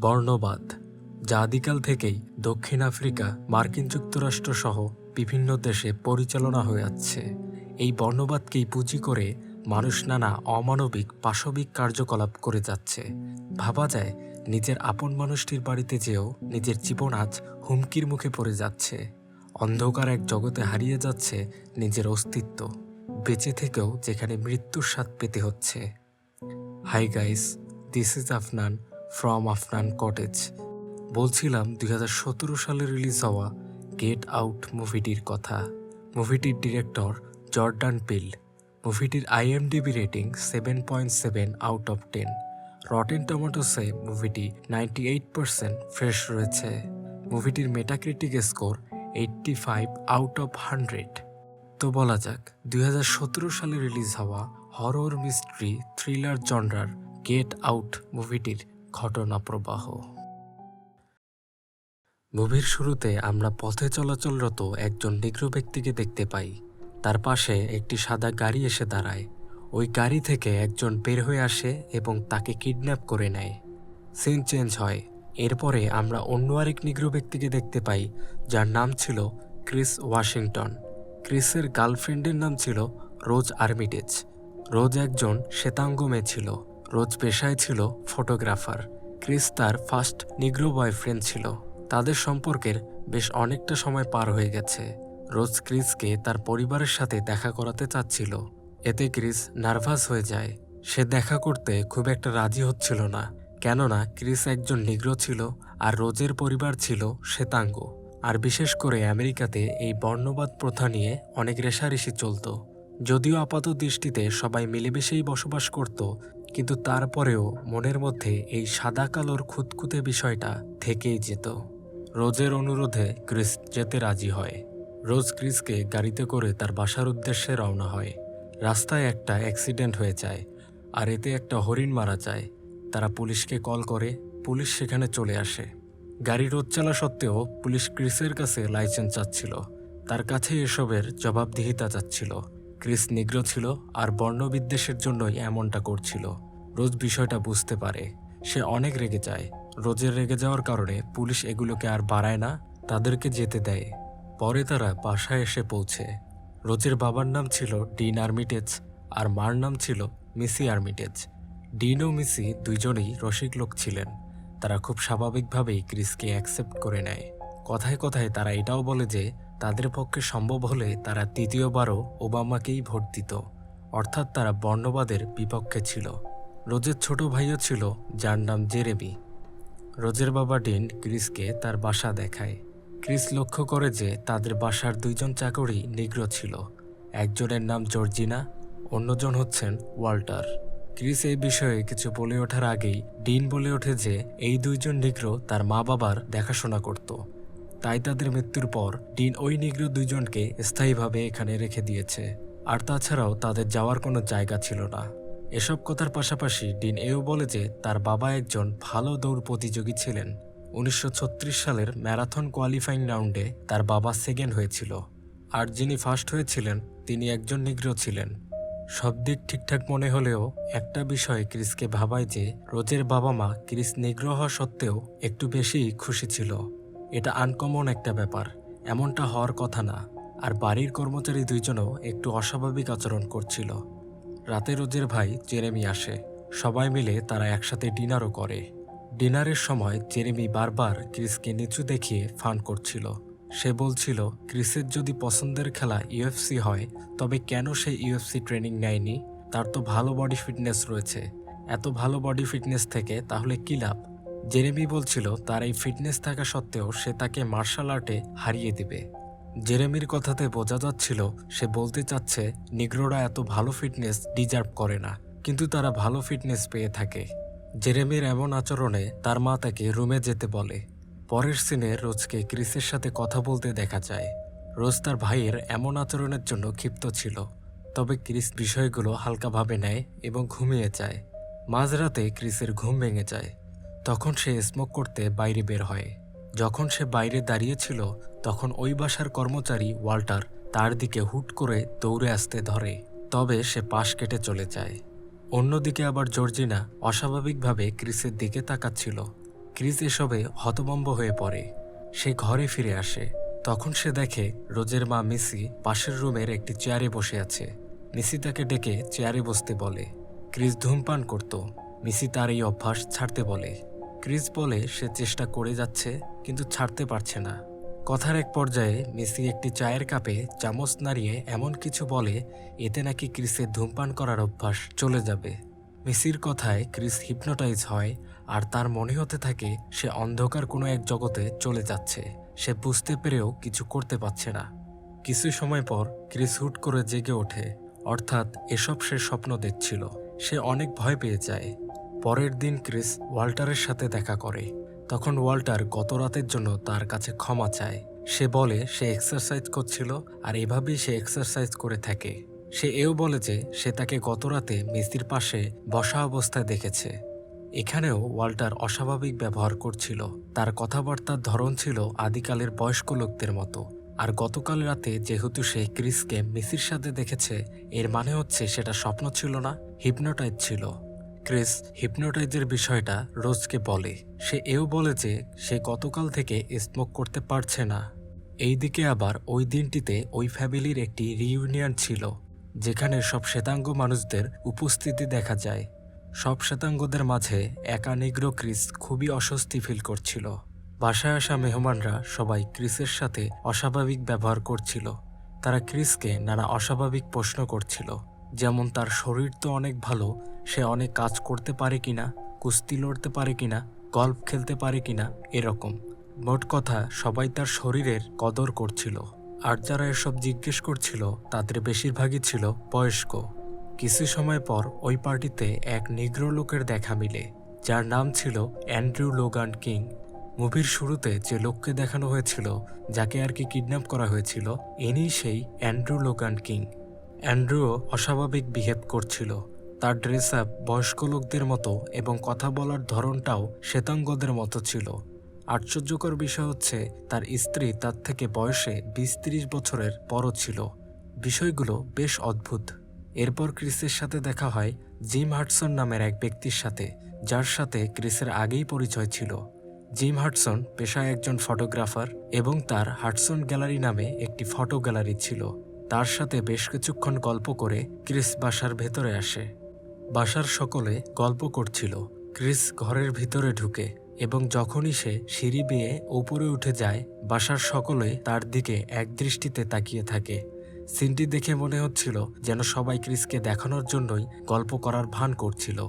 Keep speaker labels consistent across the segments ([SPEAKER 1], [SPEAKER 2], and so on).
[SPEAKER 1] বর্ণবাদ যা আদিকাল থেকেই দক্ষিণ আফ্রিকা, মার্কিন যুক্তরাষ্ট্র সহ বিভিন্ন দেশে পরিচালনা হয়ে আসছে এই বর্ণবাদকেই পুঁজি করে মানুষ নানা অমানবিক, পাশবিক কার্যকলাপ করে যাচ্ছে। ভাবা যায়, নিজের আপন মানুষটির বাড়িতে যেও নিজের জীবন আজ হুমকির মুখে পড়ে যাচ্ছে। অন্ধকার এক জগতে হারিয়ে যাচ্ছে নিজের অস্তিত্ব। বেঁচে থেকেও যেখানে মৃত্যুর স্বাদ পেতে হচ্ছে। Hi guys, this is Afnan from Afnan cottage. বলছিলাম, দুই হাজার সতেরো সালে রিলিজ হওয়া গেট আউট মুভিটির কথা। মুভিটির director Jordan Peele. মুভিটির IMDb rating seven point seven out of ten. Rotten টমেটোসে মুভিটি নাইনটি এইট পার্সেন্ট ফ্রেশ রয়েছে। মুভিটির Metacritic score eighty five out of hundred. তো বলা যাক, দুই হাজার সতেরো সালে রিলিজ হওয়া হরর মিস্ট্রি থ্রিলার জনরার গেট আউট মুভিটির ঘটনা প্রবাহ। মুভির শুরুতে আমরা পথে চলাচলরত একজন নিগ্র ব্যক্তিকে দেখতে পাই। তার পাশে একটি সাদা গাড়ি এসে দাঁড়ায়। ওই গাড়ি থেকে একজন বের হয়ে আসে এবং তাকে কিডন্যাপ করে নেয়। সিন চেঞ্জ হয়। এরপরে আমরা অন্য আরেক নিগ্র ব্যক্তিকে দেখতে পাই, যার নাম ছিল ক্রিস ওয়াশিংটন। ক্রিসের গার্লফ্রেন্ডের নাম ছিল রোজ আর্মিটেজ। রোজ একজন শ্বেতাঙ্গ মেয়ে ছিল। রোজ পেশায় ছিল ফটোগ্রাফার। ক্রিস তার ফার্স্ট নিগ্রো বয়ফ্রেন্ড ছিল। তাদের সম্পর্কের বেশ অনেকটা সময় পার হয়ে গেছে। রোজ ক্রিসকে তার পরিবারের সাথে দেখা করাতে চাচ্ছিল। এতে ক্রিস নার্ভাস হয়ে যায়। সে দেখা করতে খুব একটা রাজি হচ্ছিল না। কেননা ক্রিস একজন নিগ্রো ছিল আর রোজের পরিবার ছিল শ্বেতাঙ্গ। আর বিশেষ করে আমেরিকাতে এই বর্ণবাদ প্রথা নিয়ে অনেক রেশারেশি চলত। যদিও আপাত দৃষ্টিতে সবাই মিলেমিশেই বসবাস করত কিন্তু তারপরেও মনের মধ্যে এই সাদা কালোর খুঁতখুঁতে বিষয়টা থেকেই যেত। রোজের অনুরোধে ক্রিস যেতে রাজি হয়। রোজ ক্রিসকে গাড়িতে করে তার বাসার উদ্দেশ্যে রওনা হয়। রাস্তায় একটা অ্যাক্সিডেন্ট হয়ে যায়, আর এতে একটা হরিণ মারা যায়। তারা পুলিশকে কল করে, পুলিশ সেখানে চলে আসে। গাড়ি রোদ চালা সত্ত্বেও পুলিশ ক্রিসের কাছে লাইসেন্স চাচ্ছিল। তার কাছে এসবের জবাবদিহিতা চাচ্ছিল। ক্রিস নিগ্র ছিল আর বর্ণবিদ্বেষের জন্যই এমনটা করছিল। রোজ বিষয়টা বুঝতে পারে। সে অনেক রেগে যায়। রোজের রেগে যাওয়ার কারণে পুলিশ এগুলোকে আর বাড়ায় না, তাদেরকে যেতে দেয়। পরে তারা বাসায় এসে পৌঁছে। রোজের বাবার নাম ছিল ডিন আর্মিটেজ আর মার নাম ছিল মিসি আর্মিটেজ। ডিন ও মিসি দুইজনেই রসিক লোক ছিলেন। তারা খুব স্বাভাবিকভাবেই ক্রিসকে অ্যাকসেপ্ট করে নেয়। কথায় কথায় তারা এটাও বলে যে তাদের পক্ষে সম্ভব হলে তারা তৃতীয়বারও ওবামাকেই ভোট দিত, অর্থাৎ তারা বর্ণবাদের বিপক্ষে ছিল। রোজের ছোট ভাইও ছিল, যার নাম জেরেমি। রোজের বাবা ডিন ক্রিসকে তার বাসা দেখায়। ক্রিস লক্ষ্য করে যে তাদের বাসার দুইজন চাকরি নিগ্র ছিল, একজনের নাম জর্জিনা, অন্যজন হচ্ছেন ওয়াল্টার। ক্রিস এই বিষয়ে কিছু বলে ওঠার আগেই ডিন বলে ওঠে যে, এই দুইজন নিগ্র তার মা বাবার দেখাশোনা করত। তাই তাদের মৃত্যুর পর ডিন ওই নিগ্র দুইজনকে স্থায়ীভাবে এখানে রেখে দিয়েছে। আর তাছাড়াও তাদের যাওয়ার কোনো জায়গা ছিল না। এসব কথার পাশাপাশি ডিন এও বলে যে তার বাবা একজন ভালো দৌড় প্রতিযোগী ছিলেন। উনিশশো ছত্রিশ সালের ম্যারাথন কোয়ালিফাইং রাউন্ডে তার বাবা সেকেন্ড হয়েছিল। আর যিনি ফার্স্ট হয়েছিলেন, তিনি একজন নিগ্র ছিলেন। সব দিক ঠিকঠাক মনে হলেও একটা বিষয় ক্রিসকে ভাবায় যে, রোজের বাবা মা ক্রিস নিগ্রহ সত্ত্বেও একটু বেশি খুশি ছিল। এটা আনকমন একটা ব্যাপার। এমনটা হওয়ার কথা না। আর বাড়ির কর্মচারী দুইজনও একটু অস্বাভাবিক আচরণ করছিল। রাতে রোজের ভাই জেরেমি আসে। সবাই মিলে তারা একসাথে ডিনারও করে। ডিনারের সময় জেরেমি বারবার ক্রিসকে নিচু দেখিয়ে ফান করছিল। সে বলছিল, ক্রিসের যদি পছন্দের খেলা ইউএফসি হয়, তবে কেন সে ইউএফসি ট্রেনিং নেয়নি? তার তো ভালো বডি ফিটনেস রয়েছে। এত ভালো বডি ফিটনেস থেকে তাহলে কী লাভ? জেরেমি বলছিল, তার এই ফিটনেস থাকা সত্ত্বেও সে তাকে মার্শাল আর্টে হারিয়ে দিবে। জেরেমির কথাতে বোঝা যাচ্ছিল, সে বলতে চাচ্ছে, নিগ্রোরা এত ভালো ফিটনেস ডিজার্ভ করে না, কিন্তু তারা ভালো ফিটনেস পেয়ে থাকে। জেরেমির এমন আচরণে তার মা তাকে রুমে যেতে বলে। পরের সিনে রোজকে ক্রিসের সাথে কথা বলতে দেখা যায়। রোজ তার ভাইয়ের এমন আচরণের জন্য ক্ষিপ্ত ছিল, তবে ক্রিস বিষয়গুলো হালকাভাবে নেয় এবং ঘুমিয়ে যায়। মাঝরাতে ক্রিসের ঘুম ভেঙে যায়। তখন সে স্মোক করতে বাইরে বের হয়। যখন সে বাইরে দাঁড়িয়েছিল তখন ওই বাসার কর্মচারী ওয়াল্টার তার দিকে হুট করে দৌড়ে আসতে ধরে। তবে সে পাশ কেটে চলে যায়। অন্যদিকে আবার জর্জিনা অস্বাভাবিকভাবে ক্রিসের দিকে তাকাচ্ছিল। ক্রিস এসবে হতবম্ব হয়ে পড়ে। সে ঘরে ফিরে আসে। তখন সে দেখে রোজের মা মিসি পাশের রুমের একটি চেয়ারে বসে আছে। মিসি তাকে ডেকে চেয়ারে বসতে বলে। ক্রিস ধূমপান করত। মিসি তার এই অভ্যাস ছাড়তে বলে। ক্রিস বলে সে চেষ্টা করে যাচ্ছে, কিন্তু ছাড়তে পারছে না। কথার এক পর্যায়ে মেসি একটি চায়ের কাপে চামচ নাড়িয়ে এমন কিছু বলে, এতে নাকি ক্রিসের ধূমপান করার অভ্যাস চলে যাবে। মেসির কথায় ক্রিস হিপনোটাইজ হয়, আর তার মনে হতে থাকে সে অন্ধকার কোনো এক জগতে চলে যাচ্ছে। সে বুঝতে পেরেও কিছু করতে পারছে না। কিছু সময় পর ক্রিস হুট করে জেগে ওঠে, অর্থাৎ এসব সে স্বপ্ন দেখছিল। সে অনেক ভয় পেয়ে যায়। পরের দিন ক্রিস ওয়াল্টারের সাথে দেখা করে। তখন ওয়াল্টার গত রাতের জন্য তার কাছে ক্ষমা চায়। সে বলে, সে এক্সারসাইজ করছিল আর এভাবেই সে এক্সারসাইজ করে থাকে। সে এও বলে যে, সে তাকে গত রাতে মিস্ত্রির পাশে বসা অবস্থায় দেখেছে। এখানেও ওয়াল্টার অস্বাভাবিক ব্যবহার করছিল। তার কথাবার্তার ধরন ছিল আদিকালের বয়স্ক লোকদের মতো। আর গতকাল রাতে যেহেতু সে ক্রিসকে মিসির সাথে দেখেছে, এর মানে হচ্ছে সেটা স্বপ্ন ছিল না, হিপনোটাইজ ছিল। ক্রিস হিপনোটাইজের বিষয়টা রোজকে বলে। সে এও বলে যে, সে গতকাল থেকে স্মোক করতে পারছে না। এইদিকে আবার ওই দিনটিতে ওই ফ্যামিলির একটি রিইউনিয়ন ছিল, যেখানে সব শ্বেতাঙ্গ মানুষদের উপস্থিতি দেখা যায়। সব শ্বেতাঙ্গদের মাঝে একা নিগ্রো ক্রিস খুবই অস্বস্তি ফিল করছিল। বাসায় আসা মেহমানরা সবাই ক্রিসের সাথে অস্বাভাবিক ব্যবহার করছিল। তারা ক্রিসকে নানা অস্বাভাবিক প্রশ্ন করছিল, যেমন তার শরীর তো অনেক ভালো সে অনেক কাজ করতে পারে কিনা, কুস্তি লড়তে পারে কিনা, গল্ফ খেলতে পারে কিনা, এরকম। মোট কথা, সবাই তার শরীরের কদর করছিল। আর যারা এসব জিজ্ঞেস করছিল, তাদের বেশিরভাগই ছিল বয়স্ক। কিছু সময় পর ওই পার্টিতে এক নিগ্র লোকের দেখা মিলে, যার নাম ছিল অ্যান্ড্রু লোগান কিং। মুভির শুরুতে যে লোককে দেখানো হয়েছিল, যাকে আর কি কিডন্যাপ করা হয়েছিল ইনি সেই অ্যান্ড্রু লোগান কিং। অ্যান্ড্রুও অস্বাভাবিক বিহেভ করছিল। তার ড্রেস আপ বয়স্ক লোকদের মতো এবং কথা বলার ধরনটাও শ্বেতাঙ্গদের মতো ছিল। আশ্চর্যকর বিষয় হচ্ছে, তার স্ত্রী তার থেকে বয়সে বিশ ত্রিশ বছরের বড় ছিল। বিষয়গুলো বেশ অদ্ভুত। এরপর ক্রিসের সাথে দেখা হয় জিম হাটসন নামের এক ব্যক্তির সাথে, যার সাথে ক্রিসের আগেই পরিচয় ছিল। জিম হাটসন পেশায় একজন ফটোগ্রাফার এবং তার হাটসন গ্যালারি নামে একটি ফটো গ্যালারি ছিল। তার সাথে বেশ কিছুক্ষণ গল্প করে ক্রিস বাসার ভেতরে আসে। বাসার সকলে গল্প করছিল। ক্রিস ঘরের ভিতরে ঢুকে এবং যখনই সে সিঁড়ি বেয়ে উপরে উঠে যায়, বাসার সকলে তার দিকে একদৃষ্টিতে তাকিয়ে থাকে। সিনটি দেখে মনে হচ্ছিল যেন সবাই ক্রিসকে দেখানোর জন্যই গল্প করার ভান করছিল।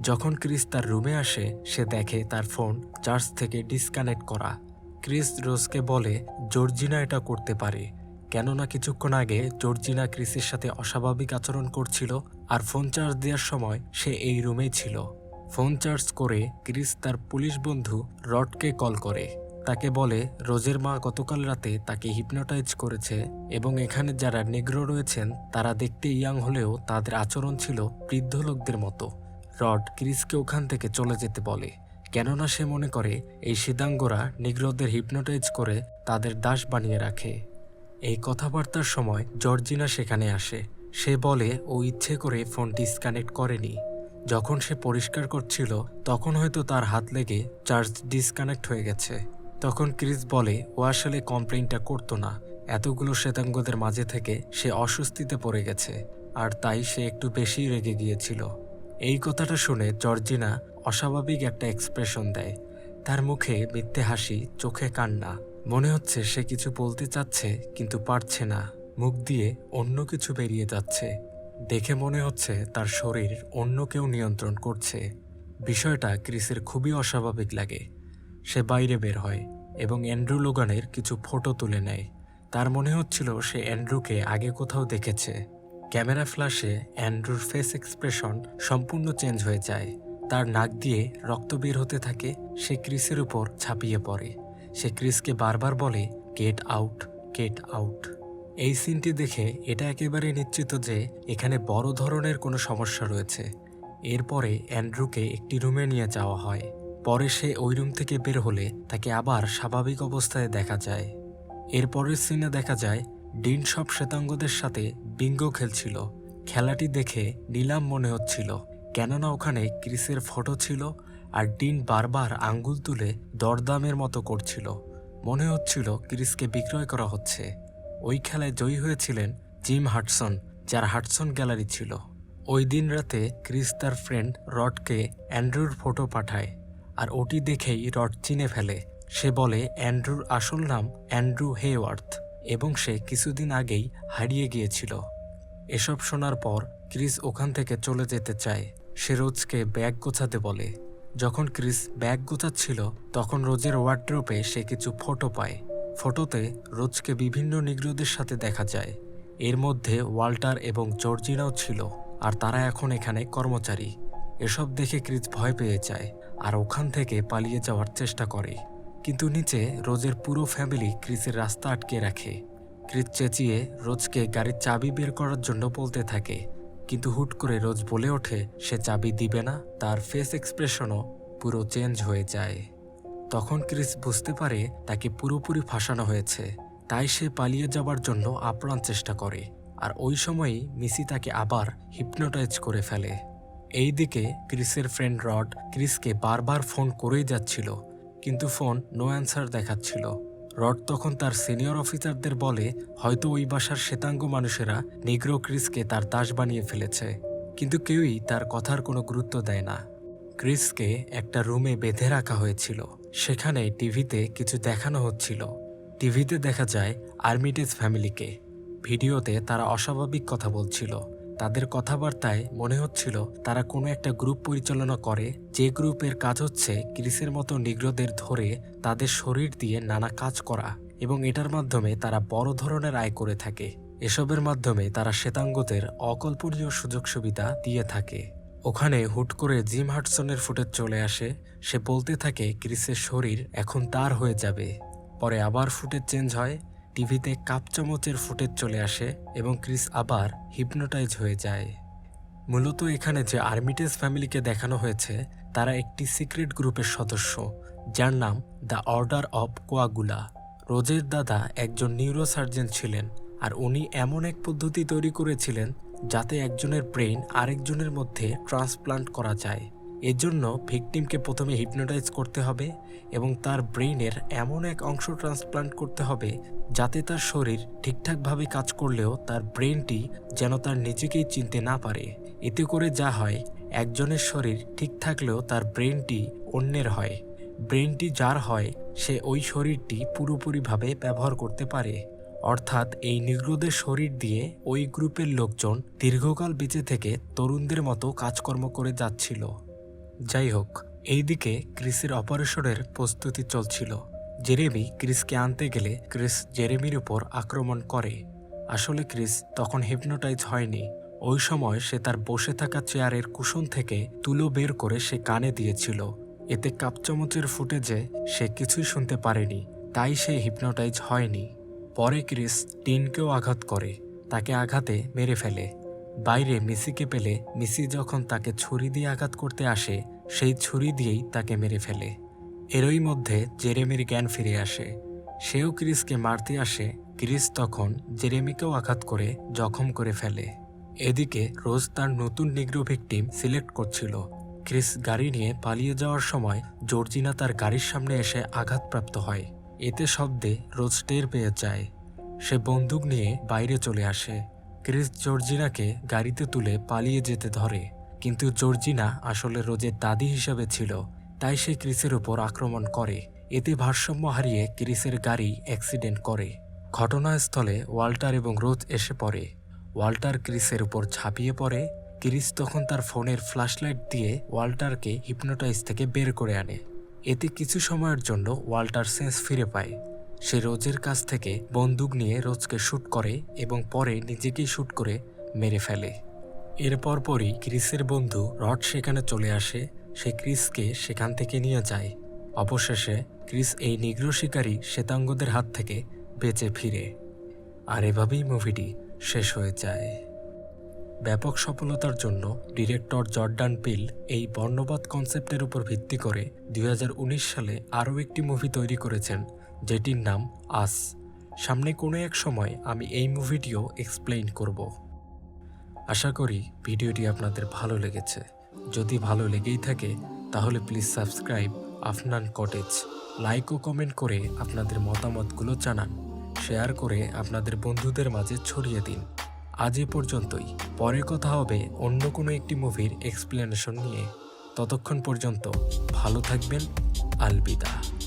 [SPEAKER 1] যখন ক্রিস তার রুমে আসে, সে দেখে তার ফোন চার্জ থেকে ডিসকানেক্ট করা। ক্রিস রোজকে বলে, জর্জিনা এটা করতে পারে। কেননা কিছুক্ষণ আগে জর্জিনা ক্রিসের সাথে অস্বাভাবিক আচরণ করছিল আর ফোন চার্জ দেওয়ার সময় সে এই রুমেই ছিল। ফোন চার্জ করে ক্রিস তার পুলিশ বন্ধু রডকে কল করে। তাকে বলে, রোজের মা গতকাল রাতে তাকে হিপনোটাইজ করেছে এবং এখানে যারা নেগ্রো রয়েছেন, তারা দেখতে ইয়াং হলেও তাদের আচরণ ছিল বৃদ্ধ লোকদের মতো। রড ক্রিসকে ওখান থেকে চলে যেতে বলে। কেননা সে মনে করে, এই সিদাঙ্গরা নিগ্রোদের হিপনোটাইজ করে তাদের দাস বানিয়ে রাখে। এই কথাবার্তার সময় জর্জিনা সেখানে আসে। সে বলে, ও ইচ্ছে করে ফোন ডিসকানেক্ট করেনি। যখন সে পরিষ্কার করছিল, তখন হয়তো তার হাত লেগে চার্জ ডিসকানেক্ট হয়ে গেছে। তখন ক্রিস বলে, ও আসলে কমপ্লেইনটা করতো না। এতগুলো শ্বেতাঙ্গদের মাঝে থেকে সে অস্বস্তিতে পড়ে গেছে, আর তাই সে একটু বেশি রেগে গিয়েছিল। এই কথাটা শুনে জর্জিনা অস্বাভাবিক একটা এক্সপ্রেশন দেয়। তার মুখে মিথ্যে হাসি, চোখে কান্না। মনে হচ্ছে সে কিছু বলতে চাচ্ছে, কিন্তু পারছে না। মুখ দিয়ে অন্য কিছু বেরিয়ে যাচ্ছে। দেখে মনে হচ্ছে তার শরীর অন্য কেউ নিয়ন্ত্রণ করছে। বিষয়টা ক্রিসের খুবই অস্বাভাবিক লাগে। সে বাইরে বের হয় এবং অ্যান্ড্রু লোগানের কিছু ফটো তুলে নেয়। তার মনে হচ্ছিল সে অ্যান্ড্রুকে আগে কোথাও দেখেছে। ক্যামেরা ফ্ল্যাশে অ্যান্ড্রুর ফেস এক্সপ্রেশন সম্পূর্ণ চেঞ্জ হয়ে যায়। তার নাক দিয়ে রক্ত বের হতে থাকে, সে ক্রিসের উপর ছাপিয়ে পড়ে। সে ক্রিসকে বারবার বলে, গেট আউট গেট আউট। এই সিনটি দেখে এটা একেবারে নিশ্চিত যে এখানে বড় ধরনের কোনো সমস্যা রয়েছে। এরপরে অ্যান্ড্রুকে একটি রুমে নিয়ে যাওয়া হয়। পরে সে ওই রুম থেকে বের হলে তাকে আবার স্বাভাবিক অবস্থায় দেখা যায়। এরপরের সিনে দেখা যায়, ডিন সব শ্বেতাঙ্গদের সাথে বিঙ্গো খেলছিল। খেলাটি দেখে নিলাম মনে হচ্ছিল, কেননা ওখানে ক্রিসের ফটো ছিল আর ডিন বারবার আঙ্গুল তুলে দরদামের মতো করছিল। মনে হচ্ছিল ক্রিসকে বিক্রয় করা হচ্ছে। ওই খেলায় জয়ী হয়েছিলেন জিম হাটসন, যার হাটসন গ্যালারি ছিল। ওই দিন রাতে ক্রিস তার ফ্রেন্ড রডকে অ্যান্ড্রুর ফটো পাঠায়, আর ওটি দেখেই রড চিনে ফেলে। সে বলে, অ্যান্ড্রুর আসল নাম অ্যান্ড্রু হেওয়ার্থ, এবং সে কিছুদিন আগেই হারিয়ে গিয়েছিল। এসব শোনার পর ক্রিস ওখান থেকে চলে যেতে চায়। সে রোজকে ব্যাগ গোছাতে বলে। যখন ক্রিস ব্যাগ গোছাচ্ছিল, তখন রোজের ওয়ার্ড্রোপে সে কিছু ফটো পায়। ফটোতে রোজকে বিভিন্ন নিগ্রোদের সাথে দেখা যায়। এর মধ্যে ওয়াল্টার এবং জর্জিনাও ছিল, আর তারা এখন এখানে কর্মচারী। এসব দেখে ক্রিস ভয় পেয়ে যায়, আর ওখান থেকে পালিয়ে যাওয়ার চেষ্টা করে। কিন্তু নিচে রোজের পুরো ফ্যামিলি ক্রিসের রাস্তা আটকে রাখে। ক্রিস চেঁচিয়ে রোজকে গাড়ির চাবি বের করার জন্য বলতে থাকে, কিন্তু হুট করে রোজ বলে ওঠে, সে চাবি দিবে না, তার ফেস এক্সপ্রেশনও পুরো চেঞ্জ হয়ে যায়। তখন ক্রিস বুঝতে পারে তাকে পুরোপুরি ফাঁসানো হয়েছে। তাই সে পালিয়ে যাবার জন্য আপ্রাণ চেষ্টা করে। আর ওই সময়ই মিসি তাকে আবার হিপনোটাইজ করে ফেলে। এইদিকে ক্রিসের ফ্রেন্ড রড ক্রিসকে বারবার ফোন করেই যাচ্ছিল, কিন্তু ফোন নো অ্যান্সার দেখাচ্ছিল। রড তখন তার সিনিয়র অফিসারদের বলে, হয়তো ওই বাসার শ্বেতাঙ্গ মানুষেরা নিগ্রো ক্রিসকে তার দাস বানিয়ে ফেলেছে, কিন্তু কেউই তার কথার কোনো গুরুত্ব দেয় না। ক্রিসকে একটা রুমে বেঁধে রাখা হয়েছিল। সেখানে টিভিতে কিছু দেখানো হচ্ছিল। টিভিতে দেখা যায় আর্মিটেজ ফ্যামিলিকে। ভিডিওতে তারা অস্বাভাবিক কথা বলছিল। তাদের কথাবার্তায় মনে হচ্ছিল তারা কোনো একটা গ্রুপ পরিচালনা করে। যে গ্রুপের কাজ হচ্ছে ক্রিসের মতো নিগ্রোদের ধরে তাদের শরীর দিয়ে নানা কাজ করা এবং এটার মাধ্যমে তারা বড় ধরনের আয় করে থাকে। এসবের মাধ্যমে তারা শ্বেতাঙ্গদের অকল্পনীয় সুযোগ সুবিধা দিয়ে থাকে। ওখানে হুট করে জিম হাটসনের ফুটেজ চলে আসে। সে বলতে থাকে, ক্রিসের শরীর এখন তার হয়ে যাবে। পরে আবার ফুটেজ চেঞ্জ হয়, টিভিতে কাপ চামচের ফুটেজ চলে আসে এবং ক্রিস আবার হিপনোটাইজ হয়ে যায়। মূলত এখানে যে আর্মিটেজ ফ্যামিলিকে দেখানো হয়েছে, তারা একটি সিক্রেট গ্রুপের সদস্য, যার নাম দ্য অর্ডার অব কোয়াগুলা। রোজের দাদা একজন নিউরোসার্জন ছিলেন, আর উনি এমন এক পদ্ধতি তৈরি করেছিলেন যাতে একজনের ব্রেন আরেকজনের মধ্যে ট্রান্সপ্লান্ট করা যায়। এজন্য ভিকটিমকে প্রথমে হিপনোটাইজ করতে হবে এবং তার ব্রেইনের এমন এক অংশ ট্রান্সপ্লান্ট করতে হবে যাতে তার শরীর ঠিকঠাকভাবে কাজ করলেও তার ব্রেনটি যেন তার নিজেকেই চিনতে না পারে। এতে করে যা হয়, একজনের শরীর ঠিক থাকলেও তার ব্রেনটি অন্যের হয়। ব্রেনটি যার হয়, সে ওই শরীরটি পুরোপুরিভাবে ব্যবহার করতে পারে। অর্থাৎ এই নিগ্রোদের শরীর দিয়ে ওই গ্রুপের লোকজন দীর্ঘকাল বেঁচে থেকে তরুণদের মতো কাজকর্ম করে যাচ্ছিল। যাই হোক, এইদিকে ক্রিসের অপারেশনের প্রস্তুতি চলছিল। জেরেমি ক্রিসকে আনতে গেলে ক্রিস জেরেমির উপর আক্রমণ করে। আসলে ক্রিস তখন হিপনোটাইজ হয়নি। ওই সময় সে তার বসে থাকা চেয়ারের কুশন থেকে তুলো বের করে সে কানে দিয়েছিল। এতে কাপচামচের ফুটেজে সে কিছুই শুনতে পারেনি, তাই সে হিপনোটাইজ হয়নি। পরে ক্রিস টিনকেও আঘাত করে, তাকে আঘাতে মেরে ফেলে। বাইরে মিসিকে পেলে মিসি যখন তাকে ছুরি দিয়ে আঘাত করতে আসে, সেই ছুরি দিয়েই তাকে মেরে ফেলে। এরই মধ্যে জেরেমির জ্ঞান ফিরে আসে। সেও ক্রিসকে মারতে আসে, ক্রিস তখন জেরেমিকেও আঘাত করে জখম করে ফেলে। এদিকে রোজ তার নতুন নিগ্রো ভিকটিম সিলেক্ট করছিল। ক্রিস গাড়ি নিয়ে পালিয়ে যাওয়ার সময় জর্জিনা তার গাড়ির সামনে এসে আঘাতপ্রাপ্ত হয়। এতে শব্দে রোজ টের পেয়ে যায়। সে বন্দুক নিয়ে বাইরে চলে আসে। ক্রিস জর্জিনাকে গাড়িতে তুলে পালিয়ে যেতে ধরে। কিন্তু জর্জিনা আসলে রোজের দাদি হিসাবে ছিল। তাই সে ক্রিসের উপর আক্রমণ করে। এতে ভারসাম্য হারিয়ে ক্রিসের গাড়ি অ্যাক্সিডেন্ট করে। ঘটনাস্থলে ওয়াল্টার এবং রোজ এসে পড়ে। ওয়াল্টার ক্রিসের উপর ঝাঁপিয়ে পড়ে। ক্রিস তখন তার ফোনের ফ্ল্যাশলাইট দিয়ে ওয়াল্টারকে হিপনোটাইজ থেকে বের করে আনে। এতে কিছু সময়ের জন্য ওয়াল্টার সেন্স ফিরে পায়। সে রোজের কাছ থেকে বন্দুক নিয়ে রোজকে শ্যুট করে এবং পরে নিজেকেই শ্যুট করে মেরে ফেলে। এরপর পরই ক্রিসের বন্ধু রড সেখানে চলে আসে, সে ক্রিসকে সেখান থেকে নিয়ে যায়। অবশেষে ক্রিস এই নিগ্র শিকারী শ্বেতাঙ্গদের হাত থেকে বেঁচে ফিরে। আর এভাবেই মুভিটি শেষ হয়ে যায়। ব্যাপক সফলতার জন্য ডিরেক্টর জর্ডান পিল এই বর্ণবাদ কনসেপ্টের উপর ভিত্তি করে দু হাজার উনিশ সালে আরও একটি মুভি তৈরি করেছেন, যেটির নাম আস। সামনে কোনো এক সময় আমি এই মুভিটিও এক্সপ্লেইন করব। আশা করি ভিডিওটি আপনাদের ভালো লেগেছে। যদি ভালো লেগেই থাকে, তাহলে please subscribe Afnan cottage like O comment করে আপনাদের মতামতগুলো জানান। শেয়ার করে আপনাদের বন্ধুদের মাঝে ছড়িয়ে দিন। আজ এ পর্যন্তই। পরে কথা হবে অন্য কোনো একটি মুভির এক্সপ্লেনেশন নিয়ে। ততক্ষণ পর্যন্ত ভালো থাকবেন। আলবিদা।